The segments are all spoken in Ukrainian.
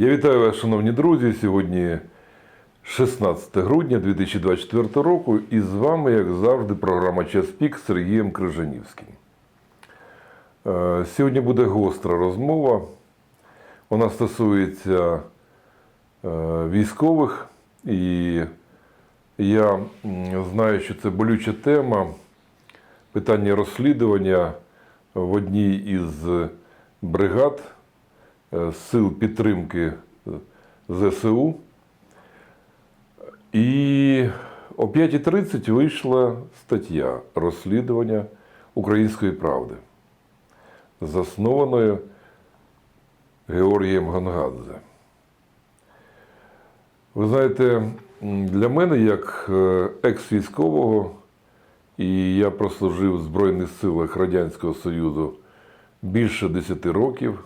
Я вітаю вас, шановні друзі. Сьогодні 16 грудня 2024 року, і з вами, як завжди, програма Час пік з Сергієм Крижанівським. Е, Сьогодні буде гостра розмова. Вона стосується е, військових, і я знаю, що це болюча тема питання розслідування в одній із бригад сил підтримки ЗСУ. І о 5.30 вийшла стаття розслідування Української правди, заснованою Георгієм Гонгадзе. Ви знаєте, для мене, як е, екс-військового, і я прослужив в Збройних силах Радянського Союзу більше 10 років,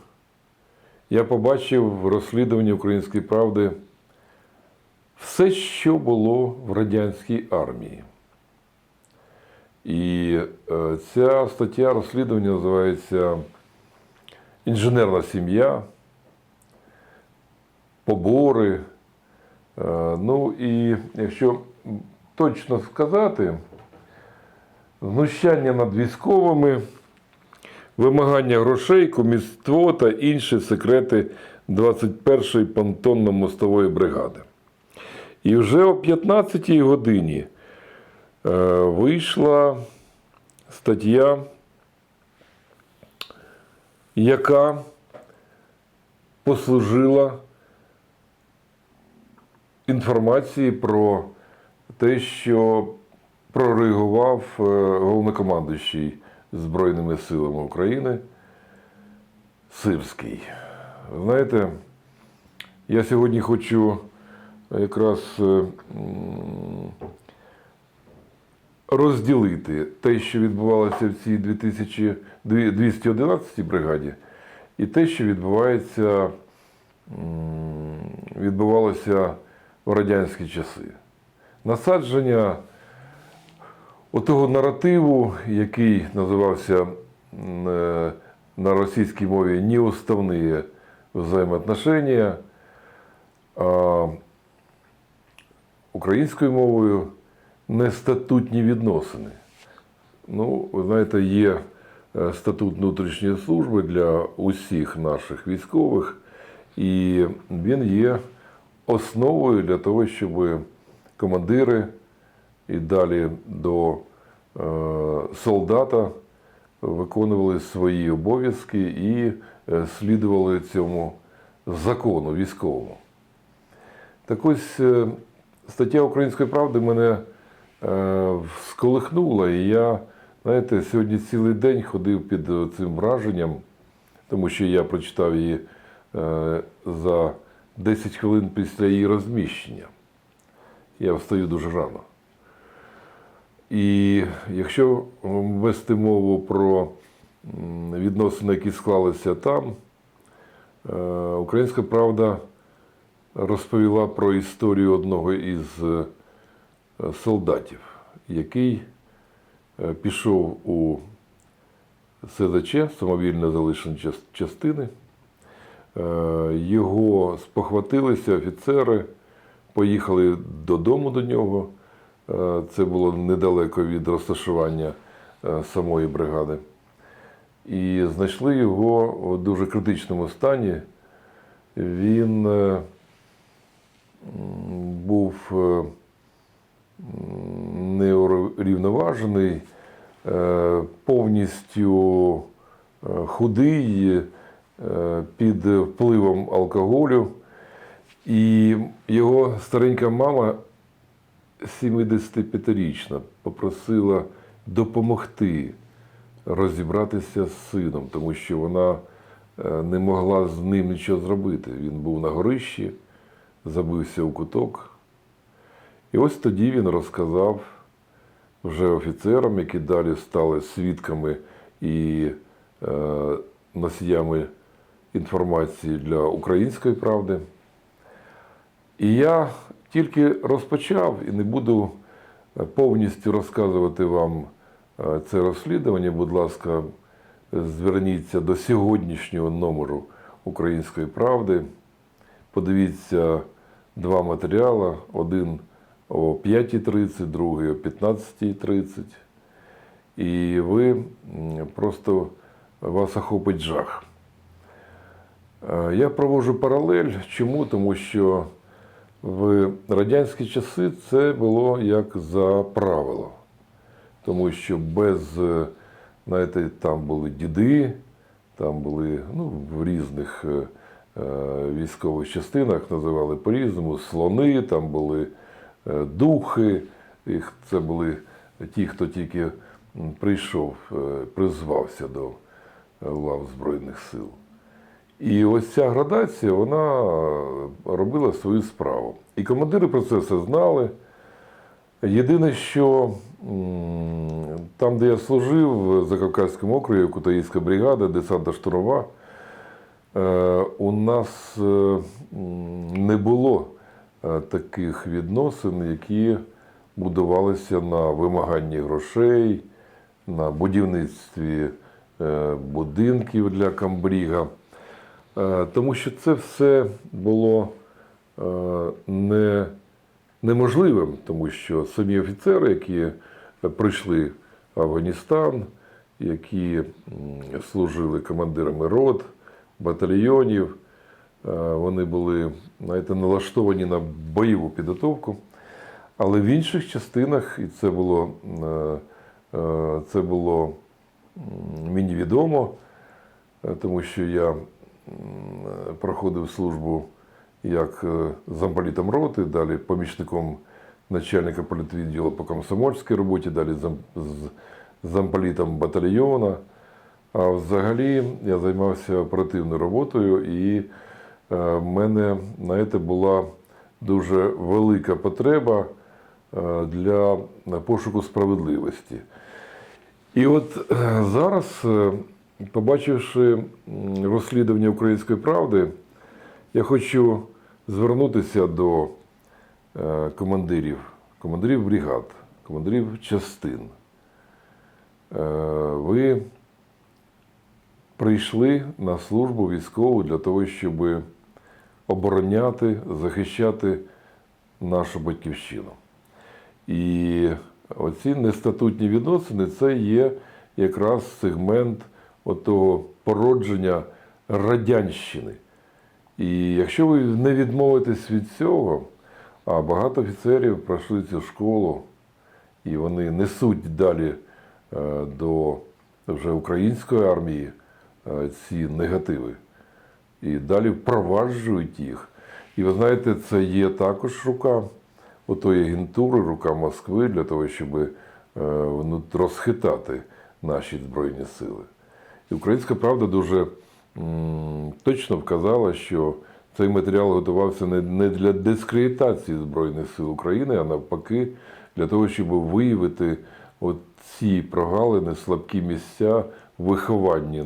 я побачив в розслідуванні Української правди все, що було в радянській армії. І е, ця стаття розслідування називається Інженерна сім'я, побори. Е, Ну і якщо точно сказати, знущання над військовими, вимагання грошей, коміство та інші секрети 21-ї понтонно-мостової бригади. І вже о 15-й годині е, вийшла стаття, яка послужила інформації про те, що прореагував е, головнокомандуючий Збройними силами України Сирський. Знаєте, я сьогодні хочу якраз е, розділити те, що відбувалося в цій 2000 211 бригаді, і те, що відбувається, відбувалося в радянські часи. Насадження отого наративу, який називався е, на російській мові неуставні взаємоотношення, а українською мовою нестатутні відносини. Ну, ви знаєте, є е, статут внутрішньої служби для усіх наших військових, і він є основою для того, щоб командири і далі до е, солдата виконували свої обов'язки і е, слідували цьому закону військовому. Так ось е, стаття Української правди мене сколихнула, і я, знаєте, сьогодні цілий день ходив під цим враженням, тому що я прочитав її за 10 хвилин після її розміщення. Я встаю дуже рано. І якщо вести мову про відносини, які склалися там, е, Українська правда розповіла про історію одного із е, солдатів, який е, пішов у СЗЧ, самовільно залишені частини. Його спохватилися офіцери, поїхали додому до нього. Е, Це було недалеко від розташування е, самої бригади. І знайшли його у дуже критичному стані. Він е, був неурівноважений, повністю худий, під впливом алкоголю. І його старенька мама, 75-річна, попросила допомогти розібратися з сином, тому що вона е, не могла з ним нічого зробити. Він був на горищі, забився у куток. І ось тоді він розказав вже офіцерам, які далі стали свідками і е, носіями інформації для української правди. І я тільки розпочав і не буду е, повністю розказувати вам е, це розслідування. Будь ласка, зверніться до сьогоднішнього номеру Української правди подивіться два матеріали: один о 5.30, другий о 15.30. І ви просто вас охопить жах. Е, Я проводжу паралель. Чому? Тому що в радянські часи це було як за правило. Тому що без, е, знаєте, там були діди, там були ну, в різних е, е, військових частинах називали по-різному, слони, там були духи. Їх це були ті, хто тільки прийшов, призвався до лав Збройних сил. І ось ця градація, вона робила свою справу. І командири про це все знали. Єдине, що там, де я служив, в Закавказькому округі, Кутаївська бригада, десанта штурмова, е, у нас е, не було е, таких відносин, які будувалися на вимаганні грошей, на будівництві будинків для камбріга. Е, Тому що це все було е, не, неможливим, тому що самі офіцери, які прийшли в Афганістан, які служили командирами рот, батальйонів, е, вони були знаєте, налаштовані на бойову підготовку. Але в інших частинах, і це було, це було мені відомо, тому що я проходив службу як е, замполітом роти, далі помічником начальника політвідділу по комсомольській роботі, далі замполітом батальйона. А взагалі я займався оперативною роботою, і е, в мене на це була дуже велика потреба е, для пошуку справедливості. І от зараз, побачивши розслідування української правди, я хочу звернутися до е, командирів, командирів бригад, командирів частин. Е, Ви прийшли на службу військову для того, щоб обороняти, захищати нашу батьківщину. І оці нестатутні відносини це є якраз сегмент отого породження радянщини. І якщо ви не відмовитесь від цього, а багато офіцерів пройшли цю школу, і вони несуть далі е, до вже української армії е, ці негативи. І далі впроваджують їх. І ви знаєте, це є також рука отої агентури, рука Москви для того, щоб е, розхитати наші Збройні сили. І українська правда дуже точно вказала, що цей матеріал готувався не, для дискредитації Збройних сил України, а навпаки, для того, щоб виявити ці прогалини, слабкі місця вихованні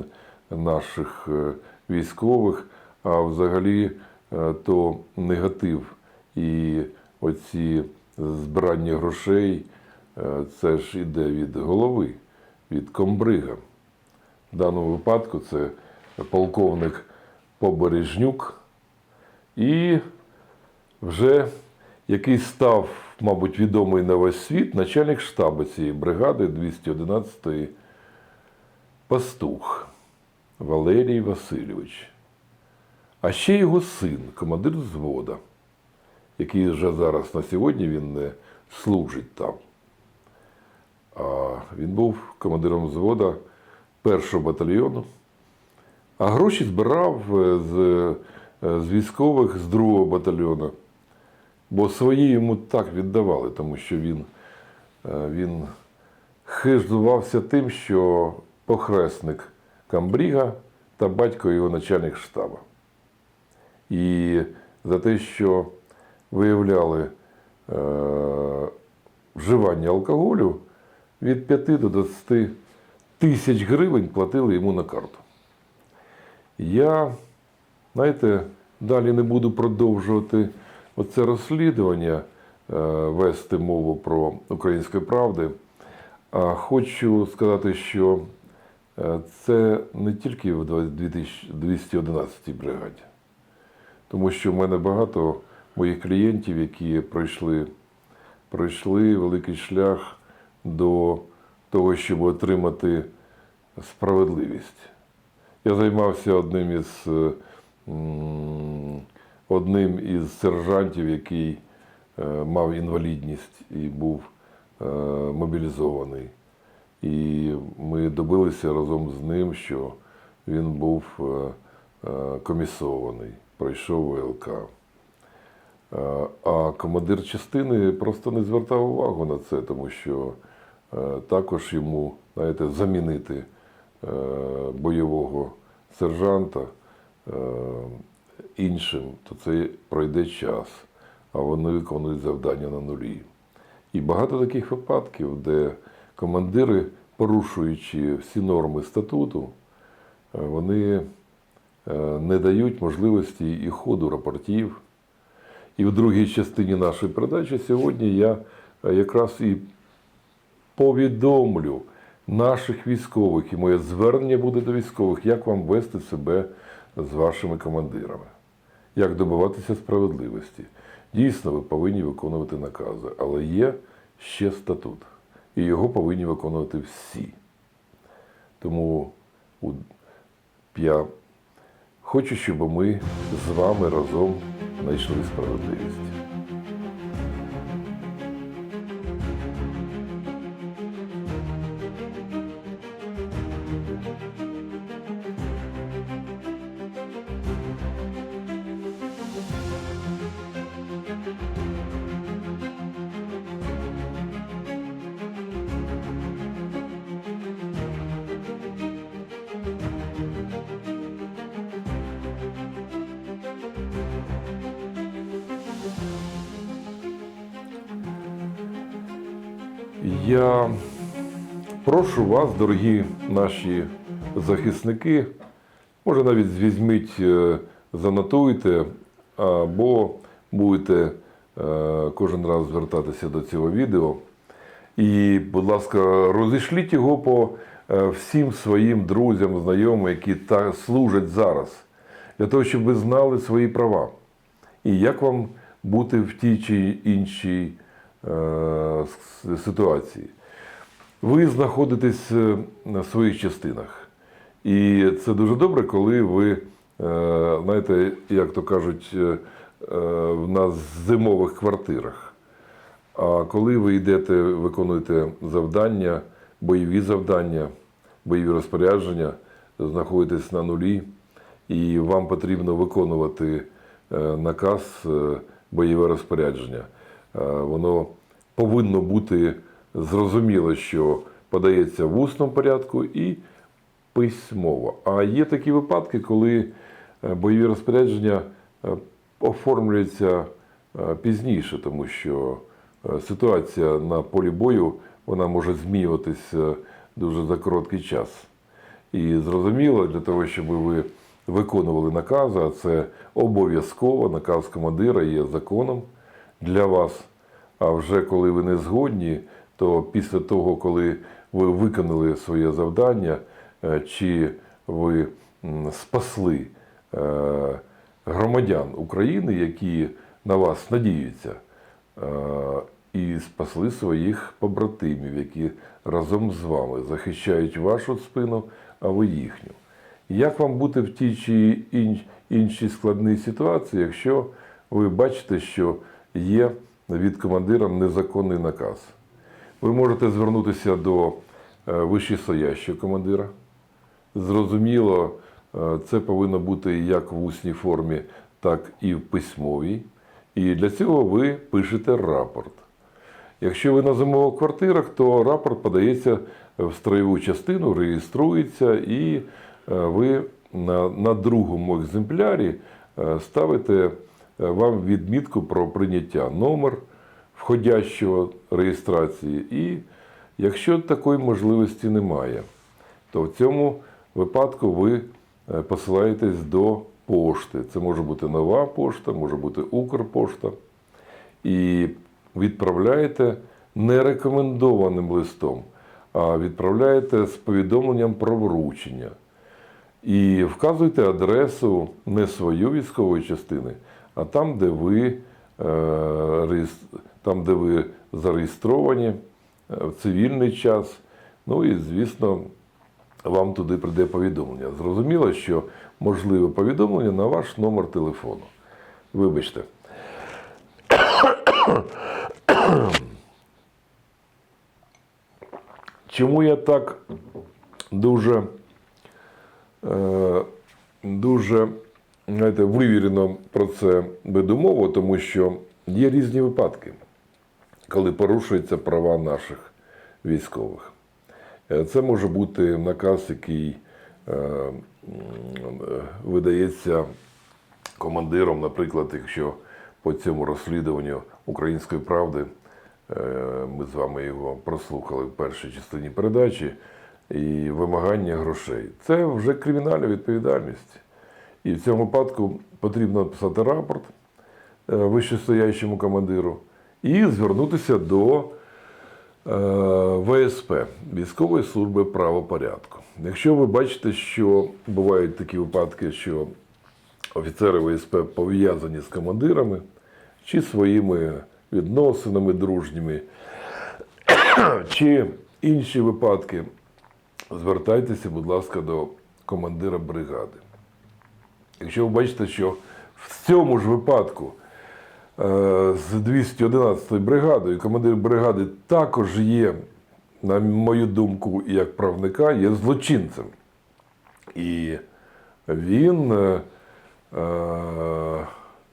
наших е, військових, а взагалі е, то негатив і оці збирання грошей, е, це ж іде від голови, від комбрига. В даному випадку це полковник Побережнюк і вже який став, мабуть, відомий на весь світ, начальник штабу цієї бригади 211-ї Пастух Валерій Васильович. А ще його син, командир взвода, який вже зараз на сьогодні він не служить там. А він був командиром взвода першого батальйону. А гроші збирав е, з, е, з військових з другого батальйону. Бо свої йому так віддавали, тому що він, е, він хизувався тим, що похресник Камбріга та батько його начальник штабу. І за те, що виявляли е, вживання алкоголю, від 5 до 20 тисяч гривень платили йому на карту. Я, знаєте, далі не буду продовжувати оце розслідування, е, вести мову про українську правди. А хочу сказати, що е, це не тільки в 211-й бригаді, Тому що в мене багато моїх клієнтів, які пройшли, пройшли великий шлях до того, щоб отримати справедливість. Я займався одним із, е, одним із сержантів, який е, мав інвалідність і був е, мобілізований. І ми добилися разом з ним, що він був комісований, пройшов ВЛК. А командир частини просто не звертав увагу на це, тому що також йому, знаєте, замінити е, бойового сержанта е, іншим, то це пройде час, а вони виконують завдання на нулі. І багато таких випадків, де командири, порушуючи всі норми статуту, е, вони е, не дають можливості і ходу рапортів. І в другій частині нашої передачі сьогодні я е, якраз і повідомлю наших військових, і моє звернення буде до військових, як вам вести себе з вашими командирами, як добиватися справедливості. Дійсно, ви повинні виконувати накази, але є ще статут, і його повинні виконувати всі. Тому я хочу, щоб ми з вами разом знайшли справедливість. Я прошу вас, дорогі наші захисники, може навіть візьміть, е, занотуйте, або будете е, кожен раз звертатися до цього відео. І, будь ласка, розійшліть його по е, всім своїм друзям, знайомим, які та служать зараз, для того, щоб ви знали свої права. І як вам бути в тій чи іншій ситуації. Ви знаходитесь е, на своїх частинах. І це дуже добре, коли ви, е, знаєте, як то кажуть, е, е, нас зимових квартирах. А коли ви йдете, виконуєте завдання, бойові завдання, бойові розпорядження, знаходитесь на нулі, і вам потрібно виконувати е, наказ, е, бойове розпорядження. Е, Воно повинно бути зрозуміло, що подається в усному порядку і письмово. А є такі випадки, коли е, бойові розпорядження е, оформлюються пізніше, тому що ситуація на полі бою вона може змінюватися дуже за короткий час. І зрозуміло, для того, щоб ви виконували накази, а це обов'язково наказ командира є законом для вас. А вже коли ви не згодні, то після того, коли ви виконали своє завдання, е, чи ви спасли е, громадян України, які на вас надіються, е, і спасли своїх побратимів, які разом з вами захищають вашу спину, а ви їхню. Як вам бути в тій чи іншій складній ситуації, якщо ви бачите, що є від командира незаконний наказ? Ви можете звернутися до е, вищестоящого командира. Зрозуміло, е, це повинно бути як в усній формі, так і в письмовій. І для цього ви пишете рапорт. Якщо ви на зимових квартирах, то рапорт подається в строєву частину, реєструється, і е, ви на, другому екземплярі ставите вам відмітку про прийняття номер входящого реєстрації. І якщо такої можливості немає, то в цьому випадку ви е, посилаєтесь до пошти. Це може бути нова пошта, може бути Укрпошта. І відправляєте не рекомендованим листом, а відправляєте з повідомленням про вручення. І вказуйте адресу не свою військової частини, а там, де ви, е, там, де ви зареєстровані е, в цивільний час. Ну і, звісно, вам туди прийде повідомлення. Зрозуміло, що можливе повідомлення на ваш номер телефону. Вибачте. Чому я так дуже, е, дуже знаєте, вивірено про це веду мову, тому що є різні випадки, коли порушуються права наших військових. Е, Це може бути наказ, який е, е, видається командиром, наприклад, якщо по цьому розслідуванню української правди ми з вами його прослухали в першій частині передачі, і вимагання грошей. Це вже кримінальна відповідальність. І в цьому випадку потрібно написати рапорт е, вищестоящому командиру і звернутися до е, ВСП військової служби правопорядку. Якщо ви бачите, що бувають такі випадки, що офіцери ВСП пов'язані з командирами чи своїми відносинами дружніми, чи інші випадки, звертайтеся, будь ласка, до командира бригади. Якщо ви бачите, що в цьому ж випадку е, з 211 бригадою командир бригади також є, на мою думку, як правника, є злочинцем. І він е, е,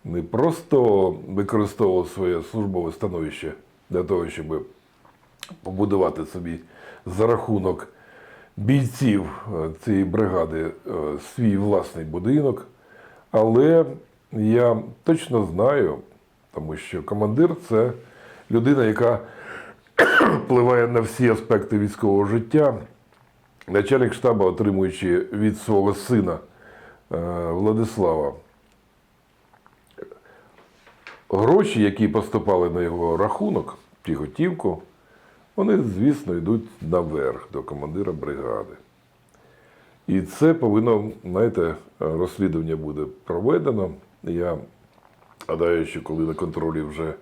не просто використовував своє службове становище для того, щоб побудувати собі за рахунок бійців цієї бригади свій власний будинок. Але я точно знаю, тому що командир це людина, яка впливає на всі аспекти військового життя. Начальник штабу, отримуючи від свого сина е, Владислава гроші, які поступали на його рахунок, чи готівку, вони, звісно, йдуть наверх до командира бригади. І це повинно, знаєте, розслідування буде проведено. Я гадаю, що коли на контролі вже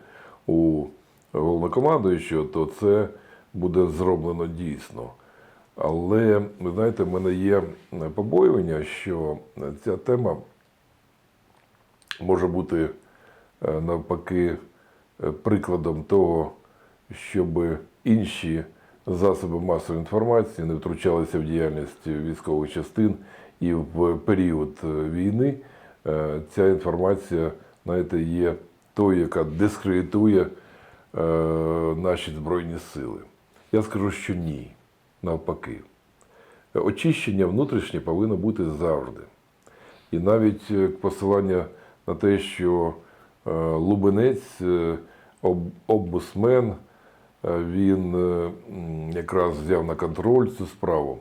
у головнокомандуючого, то це буде зроблено дійсно. Але, ви знаєте, в мене є побоювання, що ця тема може бути е, навпаки прикладом того, щоб інші засоби масової інформації не втручалися в діяльність військових частин, і в період е, війни е, ця інформація, знаєте, є тою, яка дискредитує е, наші збройні сили. Я скажу, що ні, навпаки. Очищення внутрішнє повинно бути завжди. І навіть посилання на те, що Лубенець, об- оббусмен, він е, якраз взяв на контроль цю справу.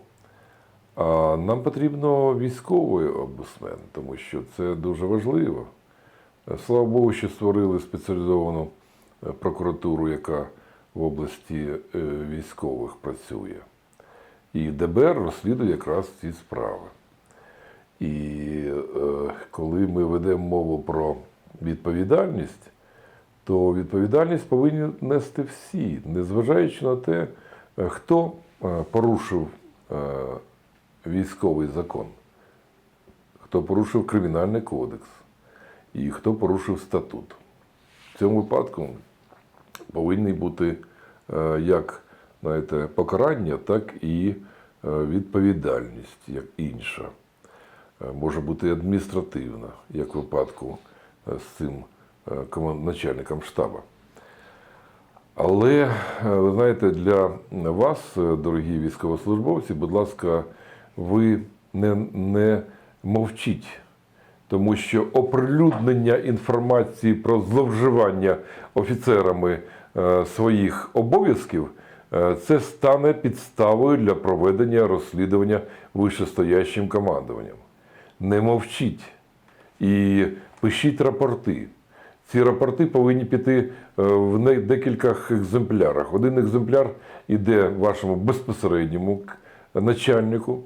А нам потрібно військовий оббусмен, тому що це дуже важливо. Е, Слава Богу, що створили спеціалізовану е, прокуратуру, яка в області е, військових працює. І ДБР розслідує якраз ці справи. І е, коли ми ведемо мову про відповідальність, то відповідальність повинні нести всі, незважаючи на те, е, хто е, порушив е, військовий закон, хто порушив кримінальний кодекс і хто порушив статут. В цьому випадку повинні бути як знаєте, покарання, так і відповідальність, як інша. Може бути адміністративна, як в випадку з цим начальником штабу. Але, е, ви знаєте, для вас, е, дорогі військовослужбовці, будь ласка, ви не, не мовчіть, тому що оприлюднення інформації про зловживання офіцерами е, своїх обов'язків е, це стане підставою для проведення розслідування вищестоящим командуванням. Не мовчіть і пишіть рапорти. Ці рапорти повинні піти е, в декількох екземплярах. Один екземпляр іде вашому безпосередньому начальнику,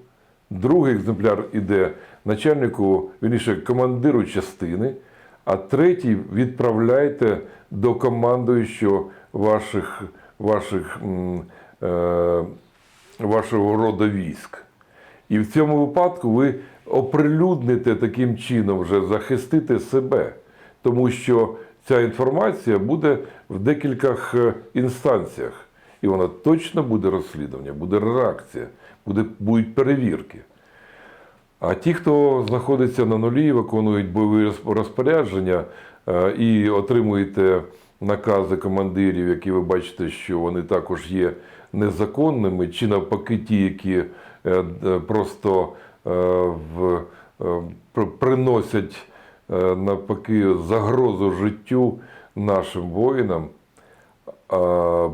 другий екземпляр іде начальнику, вірніше, командиру частини, а третій відправляйте до командуючого ваших, ваших, е, вашого роду військ. І в цьому випадку ви оприлюдните таким чином вже захистити себе, тому що ця інформація буде в декількох е, інстанціях, і вона точно буде розслідування, буде реакція, буде, будуть перевірки. А ті, хто знаходиться на нулі, виконують бойові розпорядження е, і отримуєте накази командирів, які ви бачите, що вони також є незаконними, чи навпаки ті, які е, просто приносять навпаки загрозу життю нашим воїнам,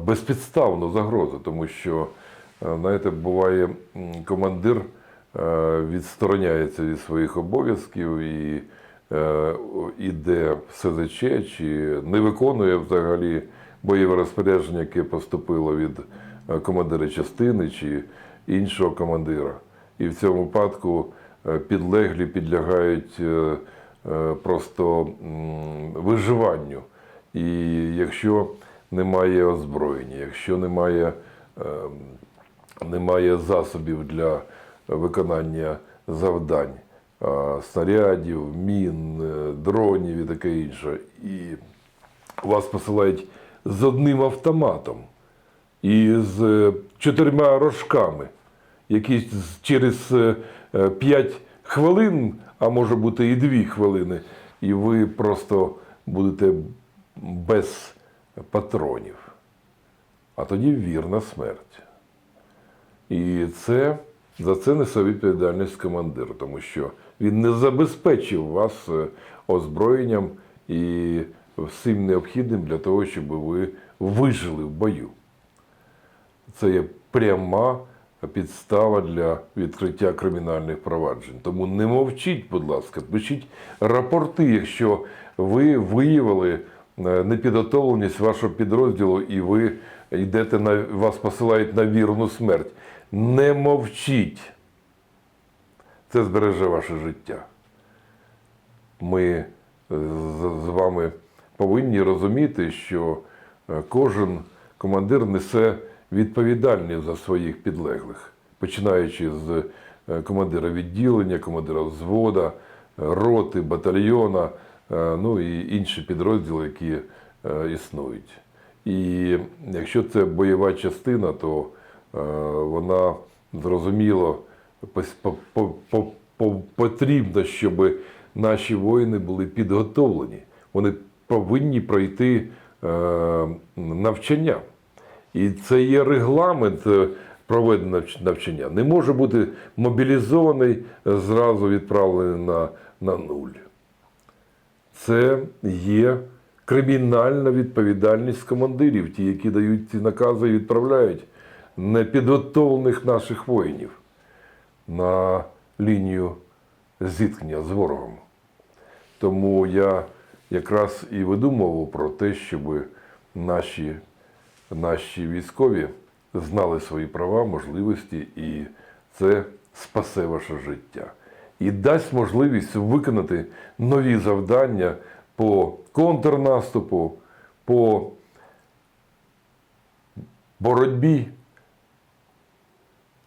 безпідставну загрозу, тому що, е, знаєте, буває командир е, відстороняється від своїх обов'язків і е, іде в СЗЧ чи не виконує взагалі бойове розпорядження, яке поступило від е, командира частини чи іншого командира. І в цьому випадку е, підлеглі підлягають е, е, просто виживанню. І якщо немає озброєння, якщо немає, е, немає засобів для виконання завдань, е, снарядів, мін, е, дронів і таке інше, і вас посилають з одним автоматом і з е, чотирма рожками, які з- через 5 хвилин, а може бути і 2 хвилини, і ви просто будете без патронів. А тоді вірна смерть. І це, за це несе відповідальність командир, тому що він не забезпечив вас е, озброєнням і всім необхідним для того, щоб ви вижили в бою. Це є пряма підстава для відкриття кримінальних проваджень. Тому не мовчіть, будь ласка, пишіть рапорти, якщо ви виявили е, непідготовленість вашого підрозділу і ви йдете на вас посилають на вірну смерть. Не мовчіть. Це збереже ваше життя. Ми е, з вами повинні розуміти, що е, кожен командир несе відповідальність за своїх підлеглих, починаючи з е, командира відділення, командира взвода, е, роти, батальйона, е, ну і інші підрозділи, які існують. І якщо це бойова частина, то вона зрозуміло потрібно, щоб наші воїни були підготовлені. Вони повинні пройти навчання. І це є регламент е, проведення навчання. Не може бути мобілізований, е, зразу відправлений на, на нуль. Це є кримінальна відповідальність командирів, ті, які дають ці накази і відправляють непідготовлених наших воїнів на лінію зіткнення з ворогом. Тому я якраз і видумував про те, щоб наші, наші військові знали свої права, можливості, і це спасе ваше життя. І дасть можливість виконати нові завдання по контрнаступу, по боротьбі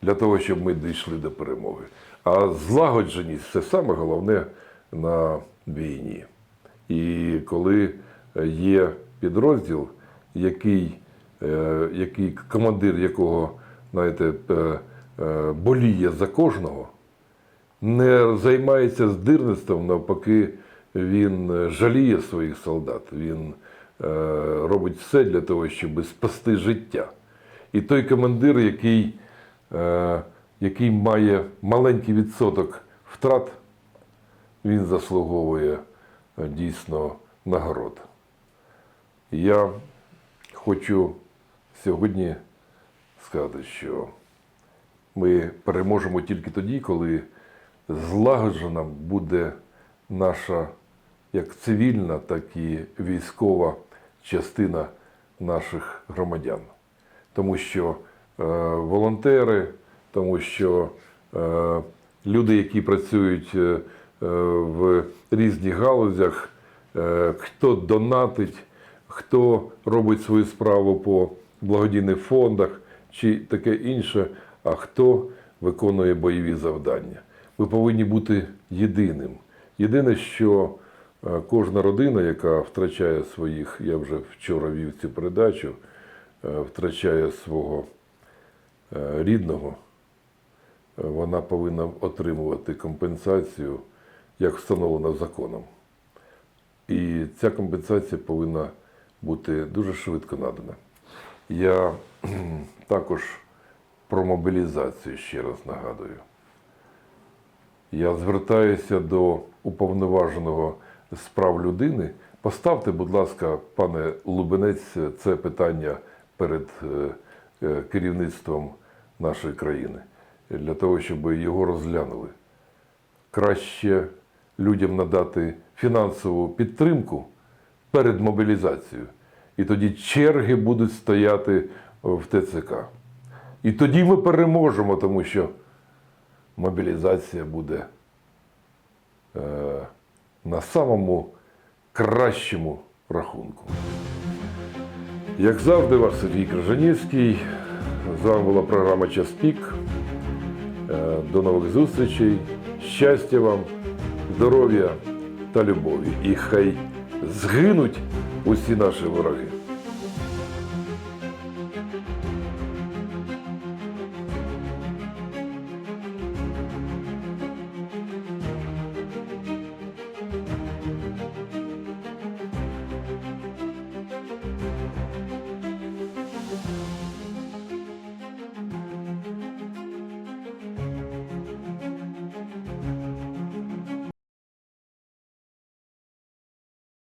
для того, щоб ми дійшли до перемоги. А злагодженість це саме головне на війні. І коли є підрозділ, який, який командир якого знаєте, е, е, боліє за кожного, не займається здирництвом, навпаки, він е, жаліє своїх солдат, він е, робить все для того, щоб спасти життя. І той командир, який, е, який має маленький відсоток втрат, він заслуговує е, дійсно нагород. Я хочу сьогодні сказати, що ми переможемо тільки тоді, коли злагоджена буде наша як цивільна, так і військова частина наших громадян. Тому що е, волонтери, тому що е, люди, які працюють е, е, в різних галузях, е, хто донатить, хто робить свою справу по благодійних фондах чи таке інше, а хто виконує бойові завдання. Ви повинні бути єдиним. Єдине, що е, кожна родина, яка втрачає своїх, я вже вчора вів цю передачу, е, втрачає свого е, рідного, вона повинна отримувати компенсацію, як встановлено законом. І ця компенсація повинна бути дуже швидко надана. Я також про мобілізацію ще раз нагадую. Я звертаюся до уповноваженого з прав людини. Поставте, будь ласка, пане Лубенець, це питання перед е, е, керівництвом нашої країни для того, щоб його розглянули. Краще людям надати фінансову підтримку перед мобілізацією. І тоді черги будуть стояти в ТЦК. І тоді ми переможемо, тому що мобілізація буде е, на самому кращому рахунку. Як завжди, вас Сергій Крижанівський. З вами була програма Час пік. Е, До нових зустрічей. Щастя вам, здоров'я та любові. І хай згинуть усі наші вороги.